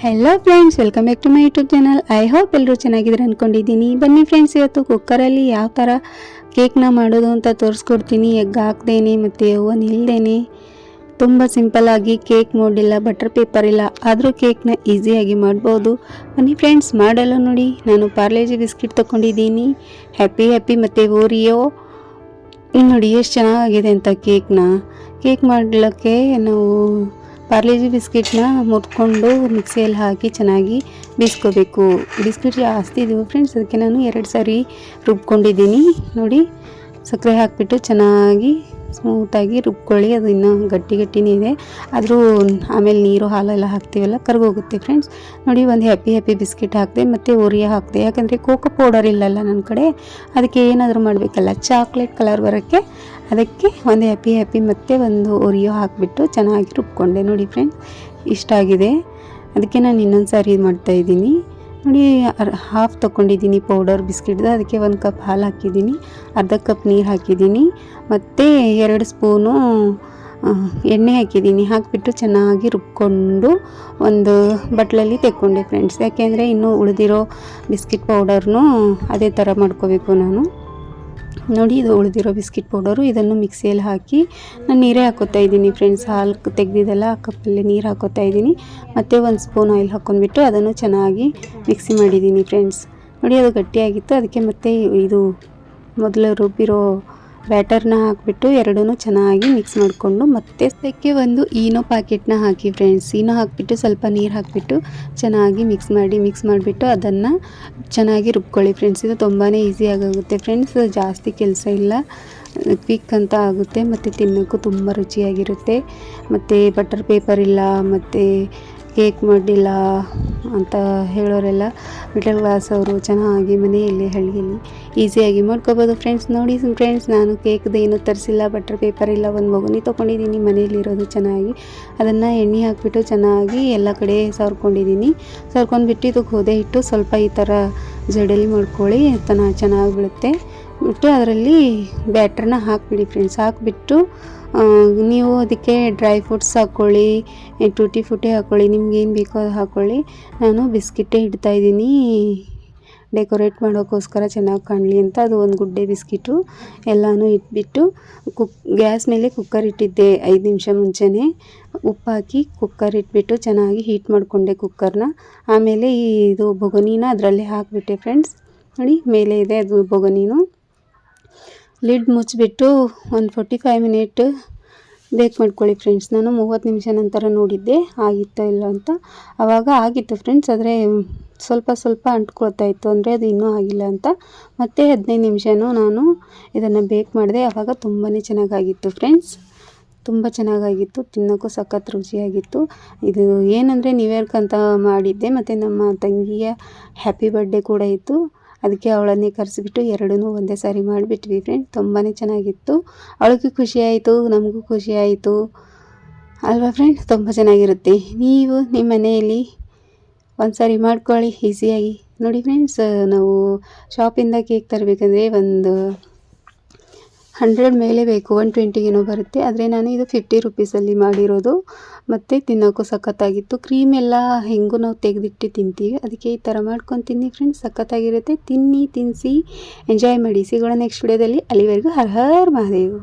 Hello friends welcome back to my YouTube channel I hope ಎಲ್ಲರೂ ಚೆನ್ನಾಗಿದ್ದಾರೆ ಅಂದ್ಕೊಂಡಿದ್ದೀನಿ ಬನ್ನಿ ಫ್ರೆಂಡ್ಸ್ ಇವತ್ತು ಕುಕ್ಕರಲ್ಲಿ ಯಾವ ಥರ ಕೇಕ್ನ ಮಾಡೋದು ಅಂತ ತೋರಿಸ್ಕೊಡ್ತೀನಿ. ಎಗ್ ಹಾಕ್ದೇನೆ ಮತ್ತು ಓವನ್ ಇಲ್ಲದೇನೆ ತುಂಬ ಸಿಂಪಲ್ಲಾಗಿ ಕೇಕ್ ಮೋಡಿಲ್ಲ ಬಟರ್ ಪೇಪರ್ ಇಲ್ಲ. ಆದರೂ ಕೇಕ್ನ ಈಸಿಯಾಗಿ ಮಾಡ್ಬೋದು. ಬನ್ನಿ ಫ್ರೆಂಡ್ಸ್ ಮಾಡಲ್ಲ ನೋಡಿ. ನಾನು ಪಾರ್ಲೇಜಿ ಬಿಸ್ಕಿಟ್ ತೊಗೊಂಡಿದ್ದೀನಿ ಹ್ಯಾಪಿ ಹ್ಯಾಪಿ ಮತ್ತು ಓರಿಯೋ ನೋಡಿ, ಎಷ್ಟು ಚೆನ್ನಾಗಿದೆ ಅಂತ ಕೇಕ್ನ ಕೇಕ್ ಮಾಡಲಿಕ್ಕೆ ನಾವು ಪಾರ್ಲೇಜಿ ಬಿಸ್ಕೆಟ್ನ ಮುಟ್ಕೊಂಡು ಮಿಕ್ಸಿಯಲ್ಲಿ ಹಾಕಿ ಚೆನ್ನಾಗಿ ಬೀಸ್ಕೋಬೇಕು ಬಿಸ್ಕೆಟ್ ಜಾಸ್ತಿ ಇದ್ದೀವಿ ಫ್ರೆಂಡ್ಸ್, ಅದಕ್ಕೆ ನಾನು ಎರಡು ಸಾರಿ ರುಬ್ಕೊಂಡಿದ್ದೀನಿ. ನೋಡಿ ಸಕ್ಕರೆ ಹಾಕಿಬಿಟ್ಟು ಚೆನ್ನಾಗಿ ಸ್ಮೂತಾಗಿ ರುಬ್ಕೊಳ್ಳಿ. ಅದು ಇನ್ನೂ ಗಟ್ಟಿ ಗಟ್ಟಿನೇ ಇದೆ. ಆದರೂ ಆಮೇಲೆ ನೀರು ಹಾಲೆಲ್ಲ ಹಾಕ್ತೀವಲ್ಲ, ಕರ್ಗೋಗುತ್ತೆ ಫ್ರೆಂಡ್ಸ್ ನೋಡಿ, ಒಂದು ಹ್ಯಾಪಿ ಹ್ಯಾಪಿ ಬಿಸ್ಕಿಟ್ ಹಾಕಿದೆ, ಮತ್ತು ಓರಿಯ ಹಾಕಿದೆ. ಯಾಕಂದರೆ ಕೋಕೋ ಪೌಡರ್ ಇಲ್ಲಲ್ಲ ನನ್ನ ಕಡೆ. ಅದಕ್ಕೆ ಏನಾದರೂ ಮಾಡಬೇಕಲ್ಲ ಚಾಕ್ಲೇಟ್ ಕಲರ್ ಬರೋಕ್ಕೆ ಅದಕ್ಕೆ ಒಂದು ಹ್ಯಾಪಿ ಹ್ಯಾಪಿ ಮತ್ತು ಒಂದು ಒರಿಯೋ ಹಾಕಿಬಿಟ್ಟು ಚೆನ್ನಾಗಿ ರುಬ್ಕೊಂಡೆ. ನೋಡಿ ಫ್ರೆಂಡ್ಸ್ ಇಷ್ಟ ಆಗಿದೆ. ಅದಕ್ಕೆ ನಾನು ಇನ್ನೊಂದು ಸಾರಿ ಮಾಡ್ತಾಯಿದ್ದೀನಿ ನೋಡಿ ಹಾಫ್ ತೊಗೊಂಡಿದ್ದೀನಿ ಪೌಡರ್ ಬಿಸ್ಕಿಟ್ದು ಅದಕ್ಕೆ ಒಂದು ಕಪ್ ಹಾಲು ಹಾಕಿದ್ದೀನಿ. ಅರ್ಧ ಕಪ್ ನೀರು ಹಾಕಿದ್ದೀನಿ. ಮತ್ತು ಎರಡು ಸ್ಪೂನು ಎಣ್ಣೆ ಹಾಕಿದ್ದೀನಿ. ಹಾಕಿಬಿಟ್ಟು ಚೆನ್ನಾಗಿ ರುಬ್ಕೊಂಡು ಒಂದು ಬಟ್ಲಲ್ಲಿ ತೆಕ್ಕೊಂಡೆ ಫ್ರೆಂಡ್ಸ್ ಯಾಕೆಂದರೆ ಇನ್ನೂ ಉಳಿದಿರೋ ಬಿಸ್ಕಿಟ್ ಪೌಡರ್ನು ಅದೇ ಥರ ಮಾಡ್ಕೋಬೇಕು ನಾನು. ನೋಡಿ, ಇದು ಉಳಿದಿರೋ ಬಿಸ್ಕಿಟ್ ಪೌಡರು. ಇದನ್ನು ಮಿಕ್ಸಿಯಲ್ಲಿ ಹಾಕಿ ನಾನು ನೀರೇ ಹಾಕೋತಾ ಇದ್ದೀನಿ ಫ್ರೆಂಡ್ಸ್. ಹಾಲು ತೆಗೆದಿದ್ದೆಲ್ಲ ಆ ಕಪ್ಪಲ್ಲಿ ನೀರು ಹಾಕೋತಾ ಇದ್ದೀನಿ. ಮತ್ತು ಒಂದು ಸ್ಪೂನ್ ಆಯಿಲ್ ಹಾಕ್ಕೊಂಡ್ಬಿಟ್ಟು ಅದನ್ನು ಚೆನ್ನಾಗಿ ಮಿಕ್ಸಿ ಮಾಡಿದ್ದೀನಿ ಫ್ರೆಂಡ್ಸ್. ನೋಡಿ, ಅದು ಗಟ್ಟಿಯಾಗಿತ್ತು. ಅದಕ್ಕೆ ಮತ್ತೆ ಇದು ಮೊದಲು ರುಬ್ಬಿರೋ ಬ್ಯಾಟರ್ನ ಹಾಕಿಬಿಟ್ಟು ಎರಡೂ ಚೆನ್ನಾಗಿ ಮಿಕ್ಸ್ ಮಾಡಿಕೊಂಡು ಮತ್ತೆ ಅದಕ್ಕೆ ಒಂದು ಈನೋ ಪ್ಯಾಕೆಟ್ನ ಹಾಕಿ ಫ್ರೆಂಡ್ಸ್ ಈನೋ ಹಾಕಿಬಿಟ್ಟು ಸ್ವಲ್ಪ ನೀರು ಹಾಕಿಬಿಟ್ಟು ಚೆನ್ನಾಗಿ ಮಿಕ್ಸ್ ಮಾಡಿ ಮಿಕ್ಸ್ ಮಾಡಿಬಿಟ್ಟು ಅದನ್ನು ಚೆನ್ನಾಗಿ ರುಬ್ಕೊಳ್ಳಿ ಫ್ರೆಂಡ್ಸ್ ಇದು ತುಂಬಾ ಈಸಿಯಾಗುತ್ತೆ ಫ್ರೆಂಡ್ಸ್ ಜಾಸ್ತಿ ಕೆಲಸ ಇಲ್ಲ. ಕ್ವಿಕ್ ಅಂತ ಆಗುತ್ತೆ ಮತ್ತು ತಿನ್ನೋಕ್ಕೂ ತುಂಬ ರುಚಿಯಾಗಿರುತ್ತೆ. ಮತ್ತು ಬಟರ್ ಪೇಪರ್ ಇಲ್ಲ, ಮತ್ತು ಕೇಕ್ ಮಾಡಿಲ್ಲ ಅಂತ ಹೇಳೋರೆಲ್ಲ ಮಿಡಲ್ ಕ್ಲಾಸ್ ಅವರು ಚೆನ್ನಾಗಿ ಮನೆಯಲ್ಲಿ ಹಳ್ಳಿಯಲ್ಲಿ ಈಸಿಯಾಗಿ ಮಾಡ್ಕೋಬೋದು. ಫ್ರೆಂಡ್ಸ್ ನೋಡಿ ಫ್ರೆಂಡ್ಸ್ ನಾನು ಕೇಕ್ದು ಏನೂ ತರಿಸಿಲ್ಲ ಬಟರ್ ಪೇಪರ್ ಇಲ್ಲ, ಒಂದು ಮಗುನಿ ತೊಗೊಂಡಿದ್ದೀನಿ ಮನೆಯಲ್ಲಿರೋದು ಚೆನ್ನಾಗಿ. ಅದನ್ನು ಎಣ್ಣೆ ಹಾಕಿಬಿಟ್ಟು ಚೆನ್ನಾಗಿ ಎಲ್ಲ ಕಡೆ ಸವರ್ಕೊಂಡಿದ್ದೀನಿ ಸವರ್ಕೊಂಡ್ಬಿಟ್ಟು ಇದಕ್ಕೆ ಹೋದೆ ಹಿಟ್ಟು ಸ್ವಲ್ಪ ಈ ಥರ ಜಡಲಿ ಮಾಡ್ಕೊಳ್ಳಿ, ತನ ಚೆನ್ನಾಗಿ ಬೀಳುತ್ತೆ. ಬಿಟ್ಟು ಅದರಲ್ಲಿ ಬ್ಯಾಟ್ರನ್ನ ಹಾಕಿಬಿಡಿ ಫ್ರೆಂಡ್ಸ್ ಹಾಕಿಬಿಟ್ಟು ನೀವು ಅದಕ್ಕೆ ಡ್ರೈ ಫ್ರೂಟ್ಸ್ ಹಾಕ್ಕೊಳ್ಳಿ ಟೂಟಿ ಫ್ರೂಟಿ ಹಾಕ್ಕೊಳ್ಳಿ ನಿಮ್ಗೇನು ಬೇಕೋ ಅದು ಹಾಕ್ಕೊಳ್ಳಿ ನಾನು ಬಿಸ್ಕಿಟ್ಟೇ ಇಡ್ತಾಯಿದ್ದೀನಿ ಡೆಕೋರೇಟ್ ಮಾಡೋಕ್ಕೋಸ್ಕರ ಚೆನ್ನಾಗಿ ಕಾಣಲಿ ಅಂತ ಅದು ಒಂದು ಗುಡ್ಡೆ ಬಿಸ್ಕಿಟು ಎಲ್ಲನೂ ಇಟ್ಬಿಟ್ಟು ಕುಕ್ ಗ್ಯಾಸ್ ಮೇಲೆ ಕುಕ್ಕರ್ ಇಟ್ಟಿದ್ದೆ ಐದು ನಿಮಿಷ ಮುಂಚೆನೇ. ಉಪ್ಪು ಹಾಕಿ ಕುಕ್ಕರ್ ಇಟ್ಬಿಟ್ಟು ಚೆನ್ನಾಗಿ ಹೀಟ್ ಮಾಡಿಕೊಂಡೆ ಕುಕ್ಕರ್ನ ಆಮೇಲೆ ಇದು ಬೊಗನಿನ ಅದರಲ್ಲಿ ಹಾಕಿಬಿಟ್ಟೆ ಫ್ರೆಂಡ್ಸ್ ನೋಡಿ, ಮೇಲೆ ಇದೆ ಅದು ಬೊಗನೀನು ಲಿಡ್ ಮುಚ್ಚಿಬಿಟ್ಟು ಒಂದು ಫೋರ್ಟಿ ಫೈವ್ ಮಿನಿಟ್ ಬೇಕ್ ಮಾಡ್ಕೊಳ್ಳಿ ಫ್ರೆಂಡ್ಸ್ ನಾನು ಮೂವತ್ತು ನಿಮಿಷ ನಂತರ ನೋಡಿದ್ದೆ, ಆಗಿತ್ತೋ ಇಲ್ಲ ಅಂತ. ಆವಾಗ ಆಗಿತ್ತು ಫ್ರೆಂಡ್ಸ್ ಆದರೆ ಸ್ವಲ್ಪ ಸ್ವಲ್ಪ ಅಂಟ್ಕೊಳ್ತಾ ಇತ್ತು. ಅಂದರೆ ಅದು ಇನ್ನೂ ಆಗಿಲ್ಲ ಅಂತ. ಮತ್ತೆ ಹದಿನೈದು ನಿಮಿಷನೂ ನಾನು ಇದನ್ನು ಬೇಕ್ ಮಾಡಿದೆ. ಆವಾಗ ತುಂಬಾ ಚೆನ್ನಾಗಾಗಿತ್ತು ಫ್ರೆಂಡ್ಸ್ ತುಂಬ ಚೆನ್ನಾಗಾಗಿತ್ತು. ತಿನ್ನೋಕ್ಕೂ ಸಖತ್ ರುಚಿಯಾಗಿತ್ತು. ಇದು ಏನಂದರೆ ನ್ಯೂ ಇಯರ್ಕ್ ಅಂತ ಮಾಡಿದ್ದೆ. ಮತ್ತು ನಮ್ಮ ತಂಗಿಯ ಹ್ಯಾಪಿ ಬರ್ಡೇ ಕೂಡ ಇತ್ತು. ಅದಕ್ಕೆ ಅವಳನ್ನೇ ಕರೆಸಿಬಿಟ್ಟು ಎರಡೂ ಒಂದೇ ಸಾರಿ ಮಾಡಿಬಿಟ್ವಿ ಫ್ರೆಂಡ್ ತುಂಬಾ ಚೆನ್ನಾಗಿತ್ತು. ಅವಳಿಗೂ ಖುಷಿಯಾಯಿತು ನಮಗೂ ಖುಷಿಯಾಯಿತು ಅಲ್ವಾ ಫ್ರೆಂಡ್ ತುಂಬ ಚೆನ್ನಾಗಿರುತ್ತೆ. ನೀವು ನಿಮ್ಮ ಮನೆಯಲ್ಲಿ ಒಂದು ಸಾರಿ ಮಾಡ್ಕೊಳ್ಳಿ ಈಸಿಯಾಗಿ ನೋಡಿ ಫ್ರೆಂಡ್ಸ್ ನಾವು ಶಾಪಿಂದ ಕೇಕ್ ತರಬೇಕಂದ್ರೆ ಒಂದು ಹಂಡ್ರೆಡ್ ಮೇಲೆ ಬೇಕು, ಒನ್ ಟ್ವೆಂಟಿಗೇನೋ ಬರುತ್ತೆ. ಆದರೆ ನಾನು ಇದು ಫಿಫ್ಟಿ ರುಪೀಸಲ್ಲಿ ಮಾಡಿರೋದು. ಮತ್ತು ತಿನ್ನೋಕ್ಕೂ ಸಖತ್ತಾಗಿತ್ತು. ಕ್ರೀಮ್ ಎಲ್ಲ ಹೆಂಗೂ ನಾವು ತೆಗೆದಿಟ್ಟು ತಿಂತೀವಿ. ಅದಕ್ಕೆ ಈ ಥರ ಮಾಡ್ಕೊಂಡು ತಿನ್ನಿ ಫ್ರೆಂಡ್ಸ್ ಸಖತ್ತಾಗಿರುತ್ತೆ. ತಿನ್ನಿ ತಿನ್ನಿಸಿ ಎಂಜಾಯ್ ಮಾಡಿ. ಸಿಗೋಣ ನೆಕ್ಸ್ಟ್ ವಿಡಿಯೋದಲ್ಲಿ ಅಲ್ಲಿವರೆಗೂ ಹರ್ ಹರ್ ಮಹಾದೇವ್.